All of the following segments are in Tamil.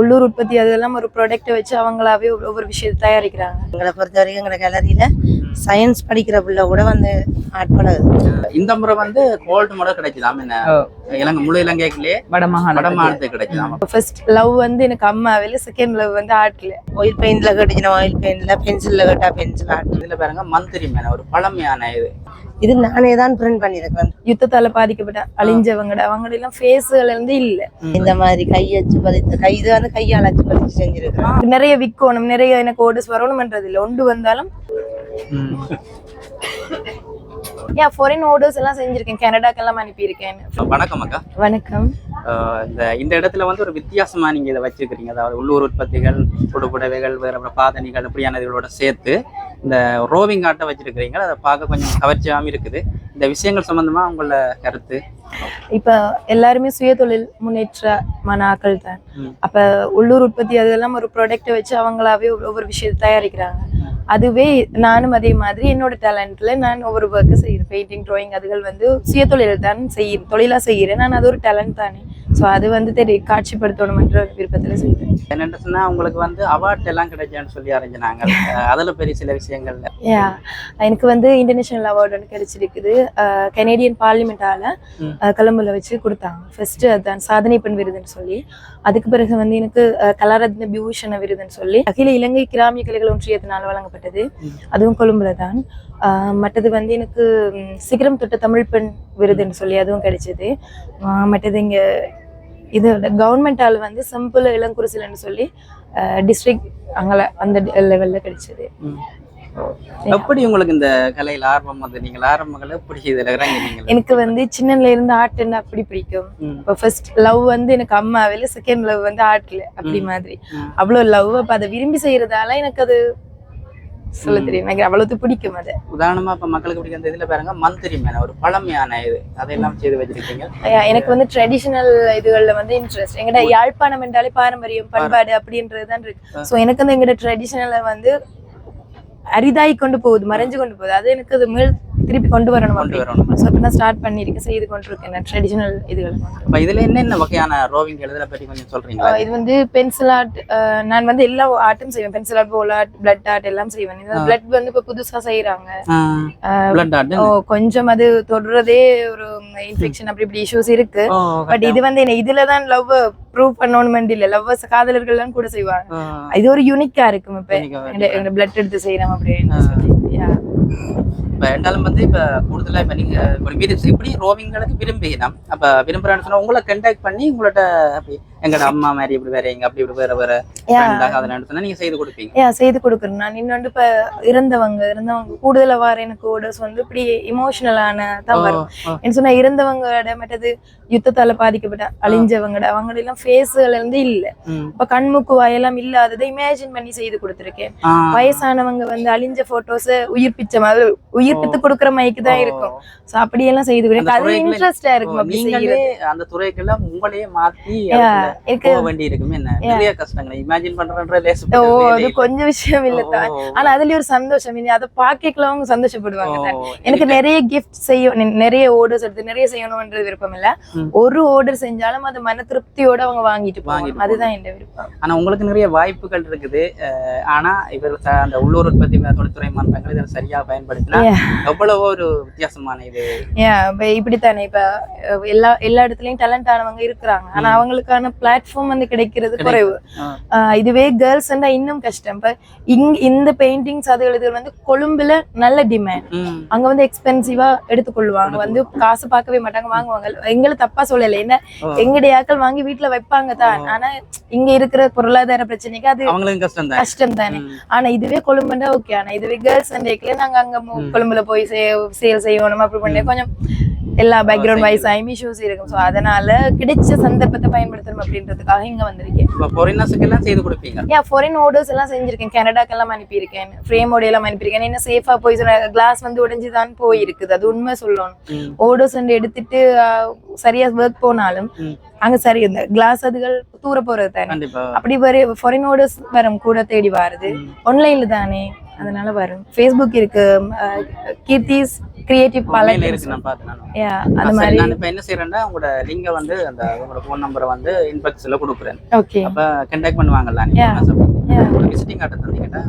உள்ளூர் உற்பத்தி அதெல்லாம் ஒரு ப்ராடக்ட்டை வச்சு அவங்களாவே ஒரு- ஒவ்வொரு விஷயத்தை தயாரிக்கிறாங்க. எங்களை பொறுத்த வரைக்கும் எங்களை கேலரியில சயின்ஸ் படிக்கிற பிள்ளை கூட வந்து ஆட்பழகுது இந்த முறை வந்து கோல்டு முறை கிடைக்குதாம் என்ன? இலங்கை முழு இலங்கைக்குள்ளே வடமாகாண வடமாநிலத்துக்கு கிடைக்குதாம்? ஃபர்ஸ்ட் லவ் வந்து எனக்கு அம்மாவில செகண்ட் லவ் வந்து ஆர்ட்ல ஆயில் பெயிண்ட்ல கட்டிச்சினா ஆயில் பெயிண்ட்ல பென்சில்ல கட்டா பென்சில் ஆட்டு இதுல பாருங்க மந்திரி மேன ஒரு பழமையான இது. இது நானே தான் பிரிண்ட் பண்ணியிருக்கிறேன் யுத்தத்தால பாதிக்கப்பட்ட அழிஞ்சவங்கட அவங்கள எல்லாம் ஃபேஸ்கள் இருந்து இல்ல இந்த மாதிரி கை அச்சு பதித்து கை இது வந்து கையால் அச்சு பதித்து செஞ்சிருக்கிறேன் நிறைய விற்கணும் நிறைய எனக்கு ஓடர்ஸ் வரணும்ன்றது இல்ல ஒன்று வந்தாலும். ஏன் ஃபாரின் ஓர்டர்ஸ் எல்லாம் செஞ்சிருக்கேன். கனடாக்கெல்லாம் அனுப்பியிருக்கேன். வணக்கம் அக்கா. வணக்கம். ஆஹ் இந்த இந்த இடத்துல வந்து ஒரு வித்தியாசமா நீங்க இதை வச்சிருக்கிறீங்க. அதாவது உள்ளூர் உற்பத்திகள் புடுப்புடவைகள் வேற வேற பாதணிகள் இப்படியான இதுகளோட சேர்த்து இந்த ரோவிங் ஆட்டை வச்சிருக்கிறீங்க அதை பார்க்க கொஞ்சம் கவர்ச்சியாகவும் இருக்குது. இந்த விஷயங்கள் சம்பந்தமா உங்களோட கருத்து? இப்ப எல்லாருமே சுய தொழில் முன்னேற்றமான ஆக்கள் தான். அப்ப உள்ளூர் உற்பத்தி அதெல்லாம் ஒரு ப்ராடக்ட்டை வச்சு அவங்களாவே ஒவ்வொரு விஷயத்தை தயாரிக்கிறாங்க. அதுவே நானும் அதே மாதிரி என்னோட டேலண்ட்ல நான் ஒவ்வொரு ஒர்க்கு செய்யறேன். பெயிண்டிங் drawing அதுகள் வந்து சுய தொழில் தான் செய்யறேன் தொழிலா செய்யறேன். நான் அது ஒரு டேலண்ட் தானே. ஸோ அது வந்து தெரிய காட்சிப்படுத்தணும்ன்ற விருப்பத்துல செய்யறேன் என்னென்னு சொன்னா உங்களுக்கு வந்து அவார்ட் எல்லாம் கிடைச்சான்னு சொல்லி அறிஞ்சினாங்க அஹ் அதுல பெரிய சில விஷயங்கள்ல. யா எனக்கு வந்து இன்டர்நேஷனல் அவார்டு ஒன்று கிடைச்சிருக்குது. கனேடியன் பார்லிமெண்டால. கொலம்புல வச்சு கொடுத்தாங்க. ஃபர்ஸ்ட் அதுதான் சாதனை பெண் விருதுன்னு சொல்லி. அதுக்கு பிறகு வந்து எனக்கு கலாரத்ன விபூஷண விருதுன்னு சொல்லி அகில இலங்கை கிராமிய கலைகள் ஒன்றியத்தினால் வழங்கப்பட்டது. அதுவும் கொழும்புல தான். மற்றது வந்து எனக்கு சிகரம் தொட்ட தமிழ் பெண் விருதுன்னு சொல்லி அதுவும் கிடைச்சது. மற்றது இங்க இது கவர்மெண்டால் வந்து சிம்பிள் இளங்குறிசிலன்னு சொல்லி டிஸ்ட்ரிக்ட் அங்கே அந்த லெவல்ல கிடைச்சது. எப்படி உங்களுக்கு இந்த கலையில ஆர்வம் வந்து நீங்கள் ஆரம்பங்கள் எப்படி இதுல இறங்கினீங்க எனக்கு வந்து சின்னல இருந்து ஆர்ட்னா அப்படி பிடிக்கும். இப்போ ஃபர்ஸ்ட் லவ் வந்து எனக்கு அம்மாவில செகண்ட் லவ் வந்து ஆர்ட்ல அப்படி மாதிரி. ம். அவ்வளவு லவ் அப்ப அதை விரும்பி செய்யறதால எனக்கு அது சொல்ல தெரியும் எனக்கு அவ்வளவு பிடிக்கும் அது. உதாரணமா இப்ப மக்களுக்கு பிடிக்கும் இந்த இதுல பாருங்க மந்திரி மேன ஒரு பழமையான இது. அதெல்லாம் செய்து வச்சிருக்கீங்க. எனக்கு வந்து ட்ரெடிஷனல் இதுகள்ல வந்து இன்ட்ரெஸ்ட் எங்கட யாழ்ப்பாணம் என்றாலே பாரம்பரியம் பண்பாடு அப்படின்றது தான் இருக்கு. ஸோ எனக்கு வந்து எங்கட ட்ரெடிஷனலை வந்து அரிதாகி கொண்டு போகுது மறைஞ்சு கொண்டு போகுது. அது எனக்கு அது திருப்பி கொண்டு வரணும் கொண்டு வரணும். ஸோ இப்போ நான் ஸ்டார்ட் பண்ணியிருக்கேன். செய்து கொண்டிருக்கேன் ட்ரெடிஷனல் இதுகள் இப்ப இதுல என்னென்ன வகையான ரோவிங் எழுதுற பற்றி கொஞ்சம் சொல்றீங்களா? ஆஹ் இது வந்து பென்சில் ஆர்ட் நான் வந்து எல்லா ஆர்ட்டும் செய்வேன். பென்சில் ஆர்ட் போல் ஆர்ட் பிளட் ஆர்ட் எல்லாம் செய்வேன். இந்த பிளட் வந்து இப்போ புதுசா செய்யறாங்க பிளட் ஆர்ட் ஓ கொஞ்சம் அது தொடுறதே ஒரு இன்ஃபெக்ஷன் அப்படி இப்படி இஷ்யூஸ் இருக்கு. பட் இது வந்து என்ன இதுல தான் லவ் ப்ரூவ் பண்ணணும் இல்ல லவ்வர்ஸ் காதலர்கள்லாம் கூட செய்வாங்க. இது ஒரு யூனிக்கா இருக்கும் இப்ப. எங்க பிளட் எடுத்து செய்யறோம் அப்படின்னு சொல்லி. Yeah. இப்ப ரெண்டாலும் வந்து இப்ப கூடுதலா இப்ப நீங்க ஒரு விரும்பி இப்படி ரோவிங்களுக்கு விரும்பினோம் அப்ப விரும்புறான்னு சொன்னா உங்களை கண்டாக்ட் பண்ணி உங்கள்ட்ட அப்படி எங்கட அம்மா மாதிரி இப்படி வேற எங்க அப்படி இப்படி வேற வேற அதெல்லாம் சொன்னா நீங்க செய்து கொடுப்பீங்க. ஏன் செய்து கொடுக்குறேன் நான் இன்னொன்று இப்ப இறந்தவங்க இறந்தவங்க கூடுதலா வர எனக்கு ஓடர்ஸ் வந்து இப்படி இமோஷனலான தான் வரும் என்ன சொன்னா இறந்தவங்களோட மற்றது யுத்தத்தால பாதிக்கப்பட்ட அழிஞ்சவங்கட அவங்கள இருந்து இல்ல. இப்ப கண்முக்கு வாயெல்லாம் இல்லாததை இமேஜின் பண்ணி செய்து கொடுத்திருக்கேன். வயசானவங்க வந்து அழிஞ்ச போட்டோஸ் உயிர்ப்பிச்ச மாதிரி உயிர்ப்பித்து கொடுக்குற மைக்கு தான் இருக்கும். சோ அப்படியெல்லாம் செய்து கொடுக்க அது இன்ட்ரெஸ்டா இருக்கும் அப்படி செய்யறது. அந்த துறைக்குள்ள உங்களையே மாத்தி போக வேண்டி இருக்குமே என்ன நிறைய கஷ்டங்கள் இமேஜின் பண்றன்ற லேஸ் ஓ அது கொஞ்சம் விஷயம் இல்ல தான். ஆனா அதுலயும் ஒரு சந்தோஷம். இனி அதை பாக்கலாம் அவங்க சந்தோஷப்படுவாங்க எனக்கு நிறைய கிஃப்ட் செய்ய நிறைய ஆர்டர்ஸ் எடுத்து நிறைய செய்யணும்ன்றது விருப்பம் இல்ல. ஒரு ஆர்டர் செஞ்சாலும் அது மன திருப்தியோட அவங்க வாங்கிட்டு வாங்கிட்டு அதுதான் என் விருப்பம். ஆனா உங்களுக்கு நிறைய வாய்ப்புகள் இருக்குது. ஆனா இவர் அந்த உள்ளூர் உற்பத்தி தொழில்துறை மன்றங்கள் இதை சரியா பயன்படுத்தினா. எவ்வளவோ ஒரு வித்தியாசமான இது. இப்படித்தானே இப்ப எல்லா எல்லா இடத்துலயும் டேலண்ட் ஆனவங்க இருக்கிறாங்க. ஆனா அவங்களுக்கான பிளாட்ஃபார்ம் வந்து கிடைக்கிறது குறைவு. இதுவே கேர்ள்ஸ் இன்னும் கஷ்டம். இப்ப இங் இந்த பெயிண்டிங்ஸ் அது இது வந்து கொழும்புல நல்ல டிமாண்ட். அங்க வந்து எக்ஸ்பென்சிவா எடுத்துக்கொள்வாங்க. வந்து காசு பார்க்கவே மாட்டாங்க வாங்குவாங்க. எங்களை தப்பா சொல்லல. என்ன ஓ. எங்களுடைய ஆட்கள் வாங்கி வீட்டுல வைப்பாங்க தான். ஆனா இங்க இருக்கிற பொருளாதார பிரச்சனைக்கு அது அவங்களுக்கும் கஷ்டம் தான் கஷ்டம் தானே ஆனா இதுவே கொழும்புண்டா ஓகே ஆனா இதுவே கேர்ள்ஸ் அண்டேக்ல நாங்க அங்க கொழும்புல போய் சேல் செய்யணும் அப்படி பண்ணி கொஞ்சம் எல்லா பேக்ரவுண்ட் வைஸ் ஐம் இஷ்யூஸ் இருக்கும். சோ அதனால கிடைச்ச சந்தர்ப்பத்தை பயன்படுத்தணும் அப்படின்றதுக்காக இங்க வந்திருக்கேன். foreigners-க்கு எல்லாம் செய்து கொடுப்பீங்க? ஏன் ஃபாரின் ஆர்டர்ஸ் எல்லாம் செஞ்சிருக்கேன். கனடாக்கு எல்லாம் அனுப்பியிருக்கேன் ஃப்ரேம் எல்லாம் அனுப்பியிருக்கேன். என்ன சேஃபா போய் கிளாஸ் வந்து உடைஞ்சு தான் போயிருக்குது. அது உண்மை சொல்லணும். ம். ஆர்டர்ஸ் எடுத்துட்டு சரியா ஒர்க் போனாலும். அங்க சரி இந்த கிளாஸ் அதுகள் தூர போறது தானே. அப்படி வர ஃபாரின் ஆர்டர்ஸ் வரும் கூட தேடி வருது. ஆன்லைன்ல தானே அதனால வரும். ஃபேஸ்புக் இருக்கு கீர்த்திஸ் கிரியேட்டிவ் பல இருக்கு நான் பார்த்தேன் அந்த மாதிரி. நான் இப்ப என்ன செய்யறேன்னா உங்களோட லிங்க வந்து அந்த உங்களோட ஃபோன் நம்பரை வந்து இன்பாக்ஸ்ல கொடுக்குறேன். ஓகே அப்ப கண்டாக்ட் பண்ணுவாங்கல்ல நீங்க. விசிட்டிங் கார்டு தந்தீங்கன்னா.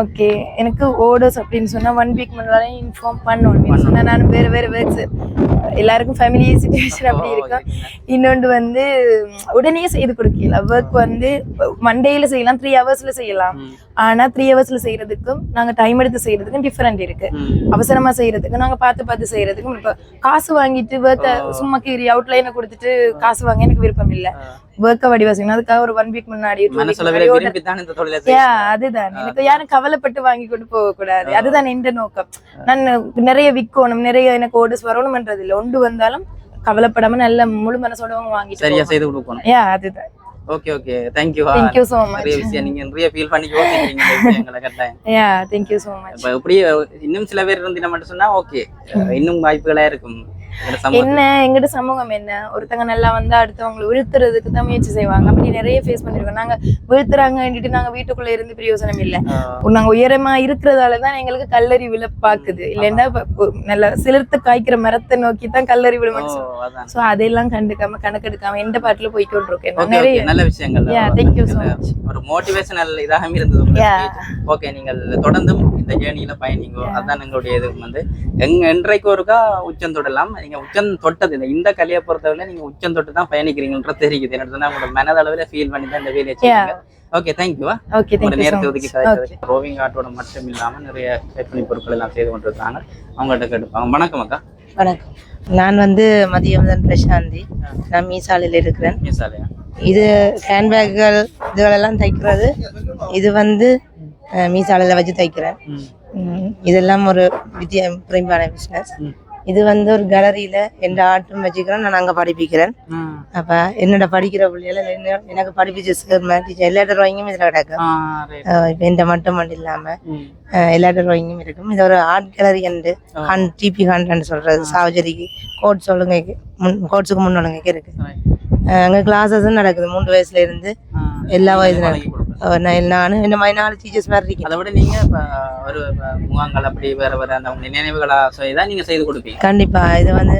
ஓகே எனக்கு ஓடர்ஸ் அப்படின்னு சொன்னா ஒன் வீக் முன்னாலே இன்ஃபார்ம் பண்ணணும் சொன்னா நான் வேறு வேறு ஒர்க்ஸ் எல்லாருக்கும் ஃபேமிலி சுச்சுவேஷன் அப்படி இருக்கும். இன்னொன்று வந்து உடனே செய்து கொடுக்கல. ஒர்க் வந்து மண்டேல செய்யலாம் த்ரீ ஹவர்ஸ்ல செய்யலாம். ஆனா த்ரீ ஹவர்ஸ்ல செய்யறதுக்கும் நாங்க டைம் எடுத்து செய்யறதுக்கும் டிஃபரெண்ட் இருக்கு. அவசரமா செய்யறதுக்கு நாங்க பார்த்து பார்த்து செய்யறதுக்கும் இப்ப காசு வாங்கிட்டு ஒர்க்க சும்மா கீறி அவுட்லைனை கொடுத்துட்டு காசு வாங்க எனக்கு விருப்பம் இல்ல. ஒர்க்க வடிவா செய்யணும் அதுக்காக ஒரு ஒன் வீக் முன்னாடி. அதுதான். எனக்கு யாரும் கவலைப்பட்டு வாங்கி கொண்டு போக கூடாது அதுதான் எந்த நோக்கம். நான் நிறைய விற்கணும் நிறைய எனக்கு ஓடர்ஸ் வரணும்ன்றது இல்ல ஒன்று வந்தாலும் கவலைப்படாம நல்ல முழு மனசோட வாங்கிட்டு சரியா. செய்து கொடுக்கணும். Yeah, அதுதான். Okay okay thank you thank you so much நிறைய விஷயம் நீங்க நிறைய ஃபீல் பண்ணி யோசிக்கிறீங்க விஷயங்களை கட்டாயம் யா தேங்க்யூ ஸோ மச் இப்ப இப்படியே இன்னும் சில பேர் இருந்தீங்க மட்டும் சொன்னா ஓகே இன்னும் வாய்ப்புகளா இருக்கும். என்ன? எங்கிட்ட சமூகம் என்ன? ஒருத்தங்க நல்லா வந்தா அடுத்தவங்களை வீழ்த்துறதுக்கு தான் முயற்சி செய்வாங்க. அப்படி நிறைய ஃபேஸ் பண்ணிருக்கோம் நாங்க வீழ்த்துறாங்கன்னுட்டு நாங்க வீட்டுக்குள்ள இருந்து பிரயோசனம் இல்ல. நாங்க உயரமா இருக்கிறதால தான் எங்களுக்கு கல்லறி விழ பாக்குது இல்லைன்னா நல்ல சிலிர்த்து காய்க்கிற மரத்தை நோக்கி தான் கல்லறி அதான். சோ அதெல்லாம் கண்டுக்காம கணக்கெடுக்காம எந்த பாட்டுல போய்க்கொண்டு இருக்கேன் நிறைய நல்ல விஷயங்கள் you so much. ஒரு மோட்டிவேஷனல் இதாக இருந்தது. ஓகே நீங்கள் தொடர்ந்தும் இந்த ஜேர்னியில பயணிங்கோ அதான் எங்களுடைய இது வந்து. எங்க என்றைக்கு ஒருக்கா உச்சம் தொடலாம். நீங்க உச்சம் தொட்டது இந்த இந்த கலையை பொறுத்தவரை நீங்க உச்சம் தொட்டு தான் பயணிக்கிறீங்கன்றது தெரியுது. என்ன உங்களோட மனதளவுல ஃபீல் பண்ணி தான் இந்த வேலையை செய்யுங்க ஓகே தேங்க்யூவா ஓகே தேங்க்யூ நேரத்தை ஒதுக்கி கதைச்சதுக்கு ரோவிங் ஆர்ட்டோட மட்டும் இல்லாம நிறைய கைப்பணி பொருட்கள் எல்லாம் செய்து கொண்டிருக்காங்க. அவங்கள்ட்ட கேட்டுப்பாங்க. வணக்கம் அக்கா. வணக்கம். நான் வந்து மதியம்தன் பிரசாந்தி. நான் மீசாலையில் இருக்கிறேன். மீசாலையா? இது ஹேண்ட்பேக்குகள் இதுகளெல்லாம் தைக்கிறது. இது வந்து மீசாலையில் வச்சு தைக்கிறேன் இதெல்லாம் ஒரு வித்தியா பிரிம்பான பிஸ்னஸ். இது வந்து ஒரு கேலரியில் எந்த ஆர்ட்டும் வச்சுக்கிறேன் நான் அங்கே படிப்பிக்கிறேன். அப்போ என்னோட படிக்கிற பிள்ளைகள் எனக்கு படிப்பிச்சு எல்லா ட்ராயிங்கும் இதில் கிடக்கும். இப்போ இந்த மட்டும் மட்டும் இல்லாமல் ம். எல்லா ட்ராயிங்கும் இருக்கும் இது ஒரு ஆர்ட் கேலரி அண்டு ஹன் டிபி ஹண்ட்ரன் சொல்கிறது சாவஜரிக்கு கோட் சொல்லுங்க முன் கோட்ஸுக்கு முன் ஒழுங்கைக்கு இருக்கு. அங்கே கிளாஸஸும் நடக்குது மூன்று வயசுல இருந்து எல்லா கொடுப்பேன். அஹ் நான் நானும் இந்த மாதிரி நாலு டீச்சர்ஸ் மாதிரி இருக்கேன். அதை விட நீங்க இப்ப ஒரு முகாங்கள் அப்படி வேற வேற அந்த உங்க நினைவுகளா செய்தா நீங்க செய்து கொடுப்பீங்க. கண்டிப்பா இது வந்து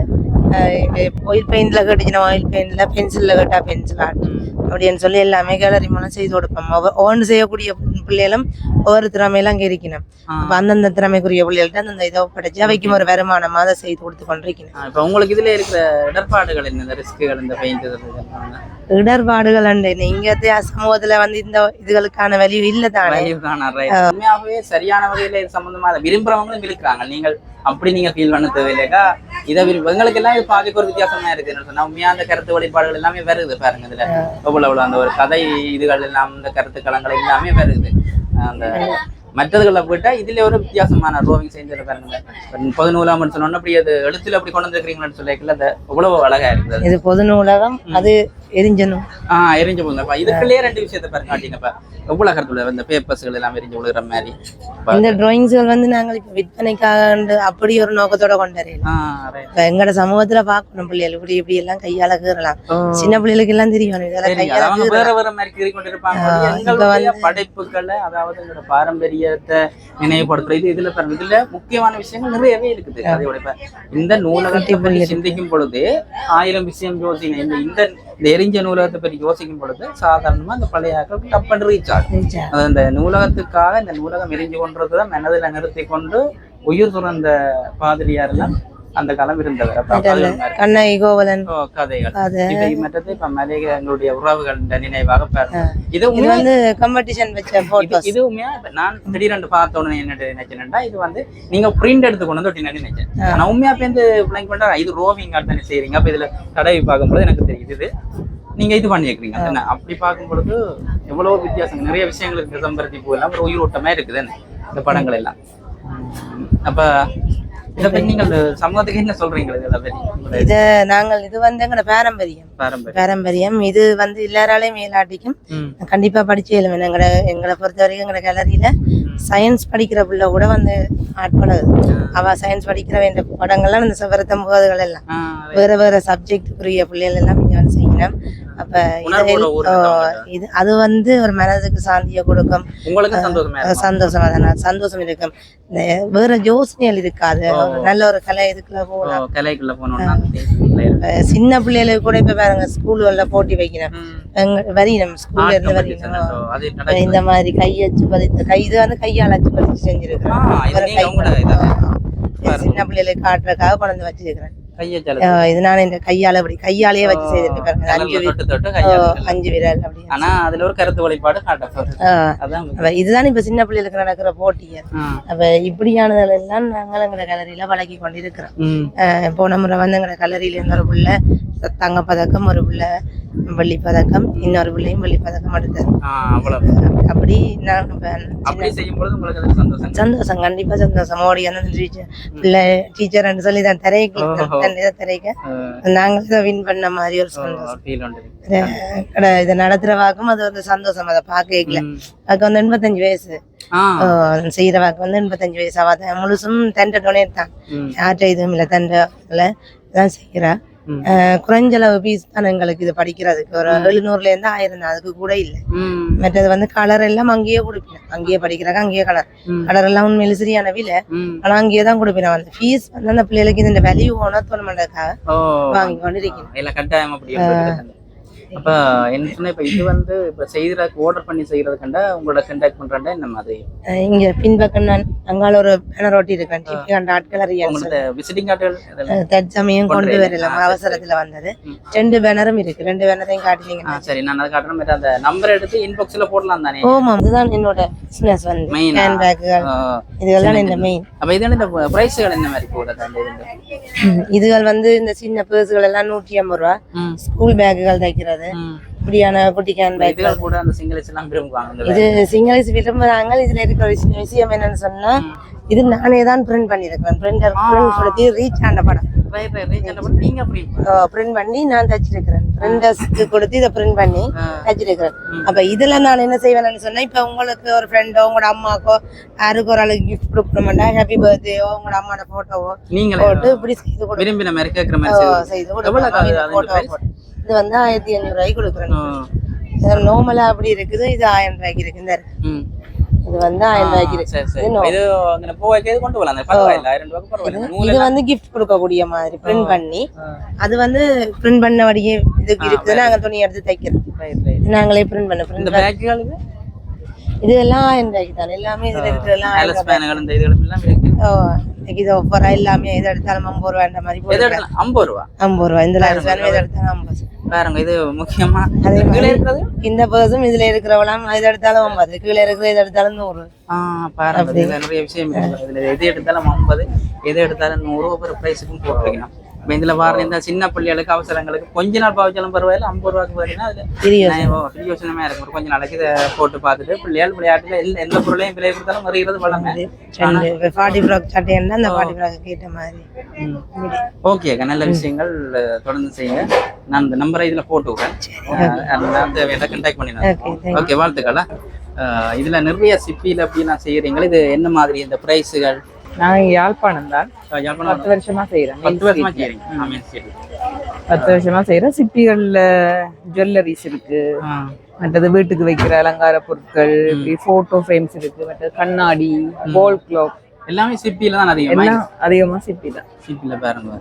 ஆயில் பெயிண்ட்ல கட்டிச்சுனா ஆயில் பெயிண்ட்ல பென்சில்ல கட்டா பென்சில் ஆர்ட் அப்படின்னு சொல்லி எல்லாமே கேலரி மூலம் செய்து கொடுப்போம். ஓன் செய்யக்கூடிய பிள்ளைகளும் ஒவ்வொரு திறமையெல்லாம் அங்கே இருக்கணும். ஆ. அப்ப அந்தந்த திறமைக்குரிய பிள்ளைகள்ட்ட அந்தந்த இதை ஒப்படைச்சு அவைக்கும் ஒரு வருமானமாக அதை செய்து கொடுத்து கொண்டிருக்கணும். இப்ப உங்களுக்கு இதுல இருக்கிற இடர்பாடுகள் என்ன? இந்த ரிஸ்க்குகள் இந்த பெயிண்ட் இடர்பாடுகள் அண்டு இங்கத்தைய சமூகத்துல வந்து இந்த இதுகளுக்கான வலிவு இல்லை தானே உண்மையாகவே சரியான வகையில இது சம்பந்தமா அதை விரும்புறவங்களும் இருக்கிறாங்க. நீங்கள் அப்படி நீங்க ஃபீல் பண்ண தேவையில்லைக்கா இதை விரும்ப எங்களுக்கு எல்லாம் இது பார்க்க ஒரு வித்தியாசமா இருக்கு. சொன்னா உண்மையா அந்த கருத்து வெளிப்பாடுகள் எல்லாமே வருது பாருங்க இதுல. எவ்வளவு அந்த ஒரு கதை இதுகள் எல்லாம் இந்த கருத்துக்களங்கள் எல்லாமே வருது. அந்த மற்றதுகளில் போயிட்டா இதுல ஒரு வித்தியாசமான ரோவிங் செஞ்சிருக்காருங்க பாருங்க நூலகம் முப்பது சொன்னோன்னா அப்படி அது எழுத்துல அப்படி கொண்டு வந்துருக்கீங்கன்னு சொல்லிக்கல அந்த எவ்வளவு அழகா இருக்குது இது பொது நூலகம் அது எரிஞ்சணும் ஆஹ் எரிஞ்சு போகுதுப்பா இதுக்குள்ளேயே ரெண்டு விஷயத்தை பாருங்க காட்டிங்கப்பா எவ்வளவு கருத்துல இந்த பேப்பர்ஸ்கள் எல்லாம் எரிஞ்சு விழுகிற மாதிரி. இந்த டிராயிங்ஸ்கள் வந்து நாங்கள் இப்ப விற்பனைக்காக அப்படி ஒரு நோக்கத்தோட கொண்டு வரையலாம். இப்ப எங்கட சமூகத்துல பாக்கணும் பிள்ளைகள். இப்படி இப்படி எல்லாம் கையால கீறலாம். சின்ன பிள்ளைகளுக்கு எல்லாம் தெரியும். இதெல்லாம் கையால வேற வேற மாதிரி கீறி கொண்டிருப்பாங்க. படைப்புகளை அதாவது எங்களோட பாரம்பரியத்தை நினைவுபடுத்துறது. இதுல பாருங்க. இதுல முக்கியமான விஷயங்கள் நிறையவே இருக்குது. அதோட இந்த நூலகத்தை பற்றி சிந்திக்கும் பொழுது ஆயிரம் விஷயம் யோசிங்க. இந்த இந்த எரிஞ்ச நூலகத்தை பற்றி யோசிக்கும் பொழுது சாதாரணமா இந்த பழைய ஆக்கள் டப்பன் ரீச் ஆகும். அது அந்த நூலகத்துக்காக இந்த நூலகம் எரிஞ்சு கொண்டதுதான் மனதில் நிறுத்தி கொண்டு உயிர் துறந்த பாதிரியார் எல்லாம் அந்த காலம் இருந்தவர். கண்ணகி கோவலன். கதைகள். மற்றது இப்ப மலைக எங்களுடைய உறவுகள் நினைவாக இது வந்து காம்படிஷன் வச்ச இது போட்டோஸ் இது உண்மையா? இப்ப நான் திடீரென்று பார்த்த உடனே என்ன நினைச்சேன்டா இது வந்து நீங்க பிரிண்ட் எடுத்து கொண்டு வந்து நினைச்சேன். ஆனா உண்மையா பேருந்து பிள்ளைங்க பண்றா இது ரோவிங் ஆர்ட் தானே செய்றீங்க. அப்ப இதுல தடவி பார்க்கும்போது எனக்கு தெரியுது இது நீங்க இது பண்ணிருக்கீங்க என்ன? அப்படி பார்க்கும் பொழுது எவ்வளவு வித்தியாசம் நிறைய விஷயங்கள் இருக்கு செம்பருத்தி பூ எல்லாம் ஒரு உயிரோட்டமா இருக்குது இந்த படங்கள் எல்லாம். அப்ப இதை பத்தி நீங்கள் சமூகத்துக்கு என்ன சொல்றீங்க? இதை பத்தி உங்களுடைய இது நாங்கள் இது வந்து எங்களோட பாரம்பரியம். பாரம்பரியம். இது வந்து எல்லாராலையும் மேலாட்டிக்கும். கண்டிப்பா படிச்சு எழுவேன். எங்களை எங்களை பொறுத்த வரைக்கும் எங்களை கேலரியில சயின்ஸ் படிக்கிற பிள்ளை கூட வந்து ஆட்பழகுது அவ சயின்ஸ் படிக்கிற வேண்டிய படங்கள்லாம் இந்த சிவரத்தம்பதுகள் எல்லாம். ஆ, வேற வேற சப்ஜெக்டுக்குரிய பிள்ளைகள் எல்லாம் வந்து செய்யணும் அப்ப இதை அது வந்து ஒரு மனதுக்கு சாந்தியை கொடுக்கும். சந்தோஷமா தானே? சந்தோஷம் இருக்கும். வேற யோசனைகள் இருக்காது. நல்ல ஒரு கலை இதுக்குள்ள போகலாம் கலைக்குள்ள போனோம்னா சின்ன பிள்ளைகளுக்கு கூட இப்ப பாருங்க ஸ்கூல்ல போட்டி வைக்கிறேன். ம். எங்க வரையணும் ஸ்கூல்ல இருந்து நடக்குது. இந்த மாதிரி கையச்சு பதித்து கை இது வந்து கையால் அச்சு பதிச்சு செஞ்சிருக்கிறேன். சின்ன பிள்ளைகளுக்கு காட்டுறதுக்காக கொண்டு வந்து வச்சிருக்கிறேன். கையை ஜல அஹ் இது நான் இந்த கையால அப்படி கையாலேயே வச்சு செய்திருக்கேன் பாருங்க அஞ்சு. அஞ்சு விரல் அப்படி ஆனா அதுல ஒரு கருத்து வழிபாடு காட்டப்படுது இதுதான் இப்ப சின்ன பிள்ளைகளுக்கு நடக்கிற போட்டிகள் ஆ. அப்ப இப்படியானதுல எல்லாம் நாங்கள் எங்களை கலரியில வழங்கி கொண்டிருக்கிறோம். போன முறை வந்து எங்களை கல்லறையில இருந்து ஒரு பிள்ளை தங்க பதக்கம் ஒரு பிள்ளை வெள்ளி பதக்கம் இன்னொரு பிள்ளையும் வெள்ளி பதக்கம் அவ்வளவு. அப்படி நான் சந்தோஷம் சந்தோஷம் கண்டிப்பா சந்தோஷம். ஓடி அந்த டீச்சர் பிள்ளை டீச்சர் சொல்லி தான் திரைக்கு. திரைக்க. நாங்கள் இதை வின் பண்ண மாதிரி ஒரு சந்தோஷம். இத- நடத்துற வாக்கும் அது ஒரு சந்தோஷம். அதை பார்க்கல. அதுக்கு வந்து எண்பத்தஞ்சு வயசு. செய்யற வாக்கு வந்து எண்பத்தஞ்சு வயசு. தான் முழுசும் தண்டை டொனேட் தான். யார்கிட்ட இதுவும் இல்லை தண்டை தான் செய்யறா ம். அஹ் குறைஞ்சளவு ஃபீஸ் தான் எங்களுக்கு இது படிக்கிறதுக்கு. ஒரு எழுநூறுல இருந்து ஆயிரம் தான். அதுக்கு கூட இல்லை. மற்றது வந்து கலர் எல்லாம் அங்கேயே கொடுப்பேன் அங்கேயே படிக்கிறாங்க அங்கேயே கலர். கலர் எல்லாம் உண்மையில சரியான விலை. ஆனா அங்கேயே தான் கொடுப்பேன் அந்த ஃபீஸ் வந்து அந்த பிள்ளைகளுக்கு இந்த வேல்யூ உணர்த்தணுன்றதுக்காக ஓ. வாங்கி கொண்டு இருக்கேன் அப்ப என்ன சொன்னா இப்ப இது வந்து இப்ப செய்யறதுக்கு ஆர்டர் பண்ணி செய்யறது கண்டா உங்களோட கண்டாக்ட் பண்றா இந்த மாதிரி? இங்க பின்பக்கம் நான் அங்கால ஒரு பேனர் ஒட்டி இருக்கேன் டிபி கண்ட ஆட்கள் உங்களோட விசிட்டிங் இதெல்லாம் தற்சமயம் கொண்டு கொண்டு வரல வரல. அவசரத்துல வந்தது. ரெண்டு பேனரும் இருக்கு ரெண்டு பேனரையும் காட்டினீங்கன்னா. சரி நான் அதை காட்டுறேன் அந்த நம்பர் எடுத்து இன்பாக்ஸ்ல போடலாம் தானே? ஓமா இதுதான் என்னோட பிசினஸ் வந்து. ஆ? ஹேண்ட் பேக்குகள். இதுகள்லாம் இந்த மெயின் அப்ப இது இந்த பிரைஸ்கள் என்ன மாதிரி போடுறது? இதுகள் வந்து இந்த சின்ன பேர்ஸுகள் எல்லாம் நூற்றி ஐம்பது ரூபா. ஸ்கூல் பேக்குகள் தைக்கிறது. ம். இப்படியான குட்டி கேன் பேக் கூட அந்த சிங்கிள்ஸ் எல்லாம் விரும்புவாங்க இது சிங்களஸ் விரும்புறாங்க. இதுல இருக்கிற விஷயம் விஷயம் என்னன்னு சொன்னா இது நானே தான் பிரிண்ட் பண்ணிருக்கிறேன். பிரிண்டர் பிரிண்ட் கொடுத்து ரீச் ஆன படம். நீங்க பிரிண்ட் பண்ணி. நான் தச்சிருக்கிறேன். பிரிண்டர்ஸ்க்கு கொடுத்து இதை பிரிண்ட் பண்ணி. தச்சிருக்கிறேன். அப்ப இதுல நான் என்ன செய்வேன்னு சொன்னா இப்ப உங்களுக்கு ஒரு ஃப்ரெண்டோ உங்களோட அம்மாக்கோ யாருக்கு ஒரு ஆளுக்கு கிஃப்ட் கொடுக்கணும்னா ஹாப்பி பர்த்டேவோ உங்களோட அம்மாவோட போட்டோவோ நீங்களே போட்டு இப்படி செய்து கொடுக்கணும். செய்து கொடுக்கணும்? போட்டு. இது வந்து ஆயிரத்தி அஞ்சூறு ரூபாய்க்கு கொடுக்குறேன். ஆ. நார்மலா அப்படி இருக்குது இது ஆயிரம் ரூபாய்க்கு இருக்கு இந்த. இது வந்து ஆயிரம் ரூபாய்க்கு இருக்கு இது வந்து கிஃப்ட் கொடுக்கக்கூடிய மாதிரி பிரிண்ட் பண்ணி. அது வந்து பிரிண்ட் பண்ணபடியே இதுக்கு இருக்குது. நாங்க துணி எடுத்து தைக்கிறோம். நாங்களே பிரிண்ட் பண்ண இந்த பிரிண்ட் பேக்குகள் இது இது எல்லாம் ஆயிரம் ரூபாய்க்கு தான் எல்லாமே இதுல இருக்கிறதெல்லாம் இந்த இதுகளும் எல்லாம் இருக்கு. ஓ இன்னைக்கு இது ஒவ்வொரு எல்லாமே எது எடுத்தாலும் ஐம்பது ரூபான்ற மாதிரி எது எடுக்கலாம் ஐம்பது ரூபா. ஐம்பது ரூபா இந்த லைஃப் வேணும் எது எடுத்தாலும் ஐம்பது பாருங்க இது முக்கியமா. அதே மாதிரி இந்த பர்ஸும் இதுல இருக்கிறவளாம் எது எடுத்தாலும் ஐம்பது. கீழே இருக்கிற எது எடுத்தாலும் நூறு. பாருங்க நிறைய விஷயம் எது எடுத்தாலும் ஐம்பது எது எடுத்தாலும் நூறு. ஒரு ப்ரைஸுக்கும் போட்டுருக்கணும் இப்போ இதுல வார இந்த சின்ன பிள்ளைகளுக்கு அவசரங்களுக்கு கொஞ்ச நாள் பாவிச்சாலும் பரவாயில்ல ஐம்பது ரூபாய்க்கு பார்த்தீங்கன்னா அதுல தெரியும் நான் யோசனமா இருக்கும் கொஞ்ச நாளைக்கு இதை போட்டு பார்த்துட்டு பிள்ளைகள் விளையாட்டுல எல்லாம் எந்த பொருளையும் விலை கொடுத்தாலும் மறிகிறது வளமே. ஃபார்ட்டி ஃப்ராக் சட்டைன்னா அந்த ஃபார்ட்டி ஃப்ராக் கேட்ட மாதிரி. ஓகே நல்ல விஷயங்கள் தொடர்ந்து செய்யுங்க. நான் இந்த நம்பரை இதுல போட்டு விடுறேன். தேவையான கண்டாக்ட் பண்ணிடுறேன். ஓகே வாழ்த்துக்களா இதுல நிறைய சிப்பியில் அப்படிலாம் செய்யறீங்களா? இது என்ன மாதிரி இந்த பிரைஸுகள் நான் யாழ்ப்பாணம் தான். பத்து வருஷமா செய்யறேன் பத்து வருஷமா செய்யறேன் சிப்பிகள்ல ஜுவல்லரிஸ் இருக்கு. மற்றது வீட்டுக்கு வைக்கிற அலங்கார பொருட்கள் போட்டோ ஃப்ரேம்ஸ் இருக்கு. மற்றது கண்ணாடி போல் கிளாக் எல்லாமே சிப்பியில தான் அதிகமா எல்லாம் அதிகமா சிப்பி தான். சிப்பியில் பாருங்க.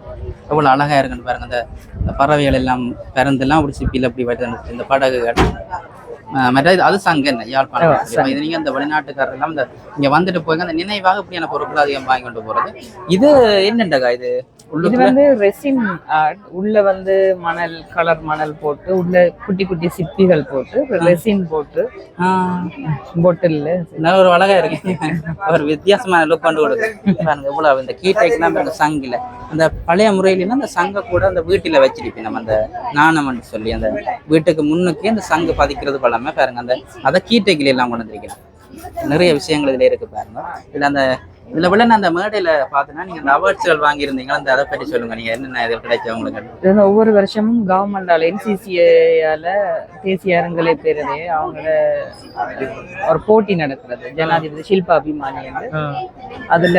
எவ்வளவு அழகா இருக்குன்னு பாருங்க. அந்த இந்த பறவைகள் எல்லாம் பிறந்தெல்லாம் அப்படி சிப்பியில் அப்படி வைத்து இந்த படகுகள். மற்ற அது சங்க என்ன? யாழ்ப்பாணம். இது நீங்க இந்த வெளிநாட்டுக்காரர் எல்லாம் இந்த இங்க வந்துட்டு போய் அந்த நினைவாக இப்படியான பொருட்கள் அதிகம் வாங்கி கொண்டு போறது. இது என்னண்டக்கா இது? இது வந்து ரெசின் ஆர்ட் உள்ள வந்து மணல் கலர் மணல் போட்டு உள்ள குட்டி குட்டி சிப்பிகள் போட்டு ரெசின் போட்டு பொட்டில் நல்ல ஒரு அழகா இருக்கு. ஒரு வித்தியாசமான லுக் கொண்டு கொடுக்கு பாருங்க இவ்வளவு இந்த கீட்டைக்கெல்லாம் பாருங்க சங்கில. அந்த பழைய முறையிலாம் அந்த சங்க கூட அந்த வீட்டில வச்சிருப்பேன் நம்ம அந்த நாணம்னு சொல்லி அந்த வீட்டுக்கு முன்னுக்கே அந்த சங்கு பதிக்கிறது பழமை பாருங்க அந்த அதை கீட்டைக்கில எல்லாம் கொண்டு வந்திருக்கிறேன். நிறைய விஷயங்கள் இதுல இருக்கு பாருங்க. இதுல அந்த இதுல விட நான் அந்த மேடையில பார்த்தேன்னா நீங்க அந்த அவார்ட்ஸ்கள் வாங்கியிருந்தீங்களா? அந்த அதை பற்றி சொல்லுங்க. நீங்க என்னென்ன இது கிடைச்ச உங்களுக்கு? ஒவ்வொரு வருஷமும் கவர்மெண்டால என்சிசியால தேசிய அறங்கலை பேரதே அவங்களோட ஒரு போட்டி நடக்கிறது. ஜனாதிபதி ஷில்பா அபிமானி அதுல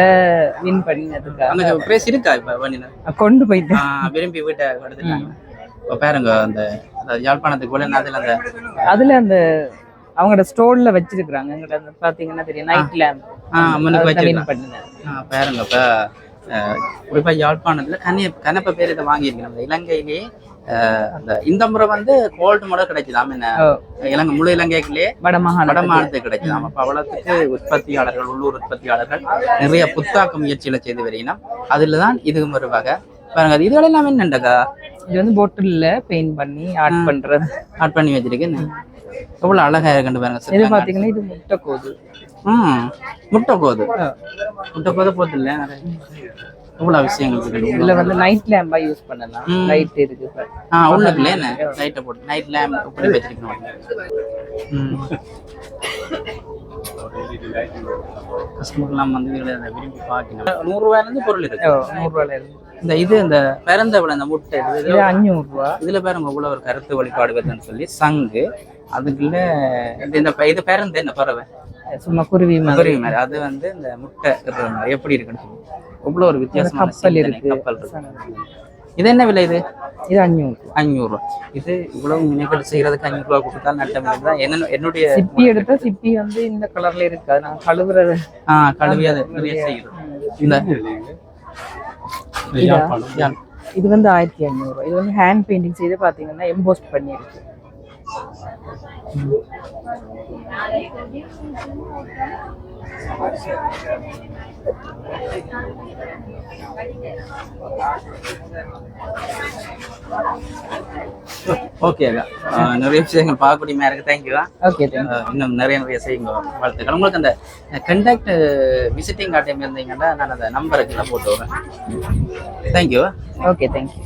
வின் பண்ணினதுக்காக. பிரேஸ் இருக்கா இப்ப வண்டின கொண்டு போயிட்டு விரும்பி வீட்டை எடுத்துட்டாங்க இப்ப பாருங்க அந்த யாழ்ப்பாணத்துக்கு கூட அதுல அந்த அதுல அந்த அவங்களோட ஸ்டோர்ல வச்சிருக்காங்க எங்கிட்ட பாத்தீங்கன்னா தெரியும் ஆ, பாருங்க இப்ப குறிப்பா யாழ்ப்பாணத்துல கனிய கனப்ப பேர் இதை வாங்கியிருக்கேன் நம்ம இலங்கையிலேயே அந்த இந்த முறை வந்து கோல்டு முறை கிடைச்சதாம் என்ன. இலங்கை முழு இலங்கைக்குள்ளேயே வடமாநிலத்துக்கு கிடைச்சதாம் அப்ப அவ்வளவுக்கு உற்பத்தியாளர்கள் உள்ளூர் உற்பத்தியாளர்கள் நிறைய புத்தாக்க முயற்சிகளை செய்து வருகிறோம் அதுல தான் இதுவும் ஒரு வகை. பாருங்க இதுகள் எல்லாமே என்னண்டக்கா இது வந்து பொட்டில்ல பெயிண்ட் பண்ணி ஆட் பண்றது. ஆட் பண்ணி வச்சிருக்கேன் எவ்வளவு அழகா இருக்குன்னு பாருங்க இது சிற்பங்கள். பாத்தீங்கன்னா இது முட்டை கோது ம் முட்டை கோது முட்டை கோது போது இல்லை எவ்வளவு விஷயங்கள் இருக்கு இதுல? வந்து நைட் லேம்பா யூஸ் பண்ணலாம். லைட் இருக்கு. ஆ உள்ளதுல என்ன? லைட்டை போட்டு நைட் லேம்ப் இப்படி வச்சிருக்கணும். ம். கஸ்டமர்லாம் வந்து இதுல விரும்பி பார்க்கணும். நூறு ரூபாயிலிருந்து பொருள் இருக்கு. ஓ, நூறு ரூபாயில இருக்கு இந்த இது இந்த பிறந்த விட இந்த முட்டை இது இது ரூபா இதுல பாருங்க உள்ள ஒரு கருத்து வழிபாடு வருதுன்னு சொல்லி சங்கு அதுக்குள்ள இந்த- இந்த இது பிறந்த என்ன பறவை? சும்மா குருவி மாதிரி. குருவி மாதிரி. அது வந்து இந்த முட்டை இருக்கிற மாதிரி. எப்படி இருக்குன்னு சொல்லி இவ்வளவு ஒரு வித்தியாசமான கப்பல் இருக்கு. கப்பல் இருக்கு. இது என்ன விலை இது? இது அஞ்சூறு ரூபா அஞ்சூறு ரூபா. இது இவ்வளவு மினிக்கல் செய்யறதுக்கு அஞ்சூறு ரூபா கொடுத்தால் நட்டம் தான் என்ன என்னுடைய சிப்பி எடுத்தா சிப்பி வந்து இந்த கலர்ல இருக்கு. அது நான் கழுவுறது. ஆ கழுவி அதை நிறைய செய்யறோம். இந்த இதா? வந்து ஆயிரத்தி ஐநூறு ரூபா. இது வந்து ஹேண்ட் பெயிண்டிங் செய்து பாத்தீங்கன்னா எம்போஸ்ட் பண்ணியிருக்கு. ஓகே அக்கா. நிறைய விஷயங்கள் பார்க்கக்கூடிய இருக்கு. தேங்க்யூ ஓகே இன்னும் நிறைய நிறைய செய்யுங்க. வாழ்த்துக்கள். உங்களுக்கு அந்த கண்டாக்ட் விசிட்டிங் கார்டு இருந்தீங்கன்னா நான் அந்த நம்பருக்கு போட்டு வரேன் தேங்க்யூ ஓகே தேங்க்யூ